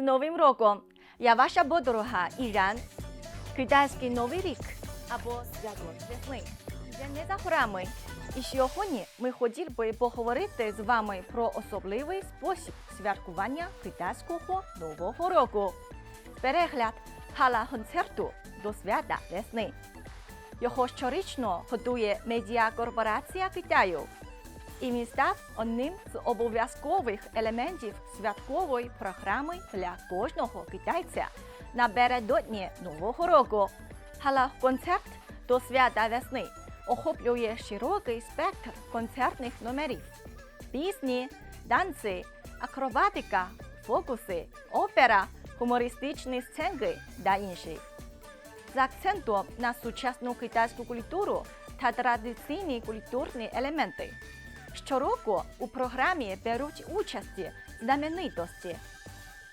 Новим роком! Я ваша подруга Іран. Китайський новий рік або свято весни. Вже не за горами. І сьогодні ми хотіли би поговорити з вами про особливий спосіб святкування китайського нового року. Перегляд гала-концерту до свята весни. Його щорічно готує медіакорпорація Китаю. І він став одним з обов'язкових елементів святкової програми для кожного китайця напередодні Нового року. Гала-концерт до свята весни охоплює широкий спектр концертних номерів, пісні, танці, акробатика, фокуси, опера, гумористичні сценки та інші. З акцентом на сучасну китайську культуру та традиційні культурні елементи. Щороку у програмі беруть участі знаменитості,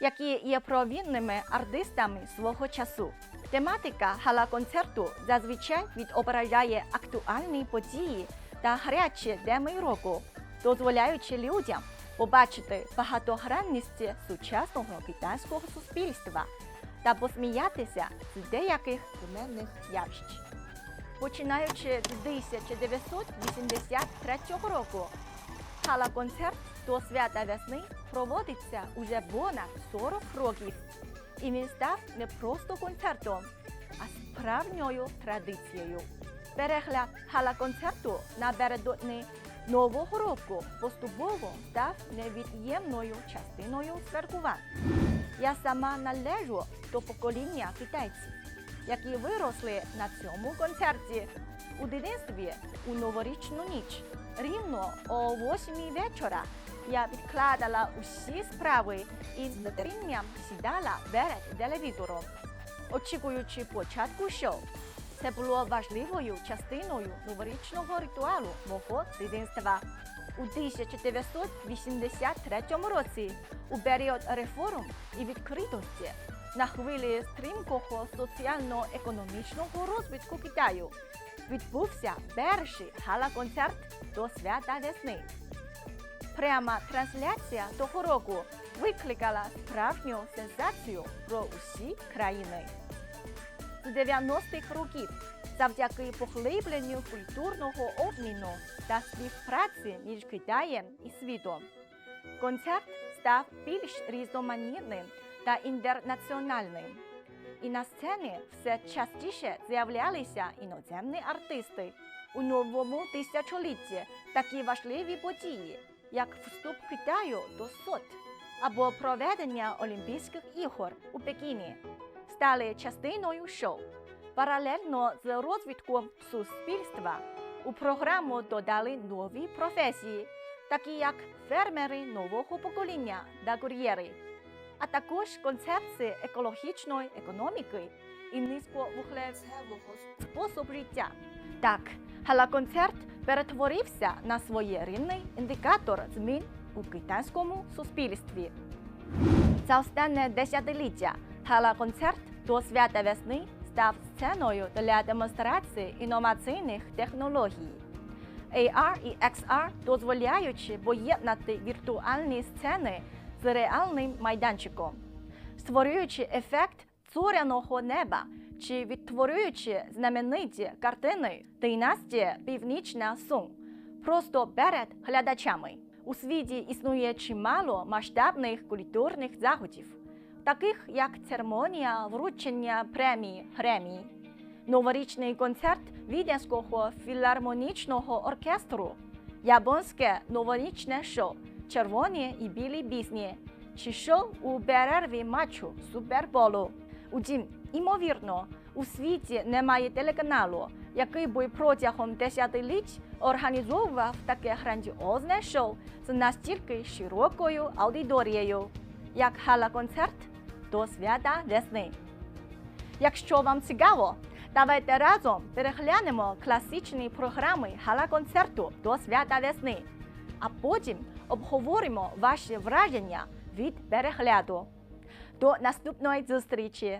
які є провідними артистами свого часу. Тематика гала-концерту зазвичай відображає актуальні події та гарячі теми року, дозволяючи людям побачити багатогранність сучасного китайського суспільства та посміятися з деяких кумедних явищ. Починаючи з 1983 року, гала-концерт до свята весни проводиться уже понад 40 років. І він став не просто концертом, а справжньою традицією. Перегляд гала-концерту напередодні Нового року поступово став невід'ємною частиною святкувань. Я сама належу до покоління китайців, які виросли на цьому концерті у дитинстві у новорічну ніч. Рівно о 8 вечора я відкладала усі справи і з нетерпінням сідала перед телевізором, очікуючи початку шоу. Це було важливою частиною новорічного ритуалу мого дитинства. У 1983 році, у період реформ і відкритості, на хвилі стрімкого соціально-економічного розвитку Китаю, відбувся перший гала-концерт до свята весни. Пряма трансляція того року викликала справжню сенсацію про усі країни. З 90-х років завдяки поглибленню культурного обміну та співпраці між Китаєм і світом. Концерт став більш різноманітним та інтернаціональним. І на сцені все частіше з'являлися іноземні артисти. У новому тисячолітті такі важливі події, як вступ Китаю до СОТ або проведення Олімпійських ігор у Пекіні, стали частиною шоу. Паралельно з розвитком суспільства у програму додали нові професії, такі як фермери нового покоління та кур'єри, а також концепції екологічної економіки і низьковуглевого способу життя. Так, гала-концерт перетворився на своєрідний індикатор змін у китайському суспільстві. За останнє десятиліття гала-концерт до свята весни став сценою для демонстрації інноваційних технологій. AR і XR дозволяючи поєднати віртуальні сцени з реальним майданчиком, створюючи ефект зоряного неба чи відтворюючи знамениті картини династії Північна Сун просто перед глядачами. У світі існує чимало масштабних культурних заходів, таких як церемонія вручення премії Гремі, новорічний концерт Віденського філармонічного оркестру, японське новорічне шоу Червоні і білі пісні шоу у перерві матчу Суперболу. Утім, імовірно, у світі немає телеканалу, який би протягом десятиліть організовував таке грандіозне шоу з настільки широкою аудиторією, як гала-концерт до свята весни. Якщо вам цікаво, давайте разом переглянемо класичні програми гала-концерту до свята весни, а потім обговоримо ваші враження від перегляду. До наступної зустрічі!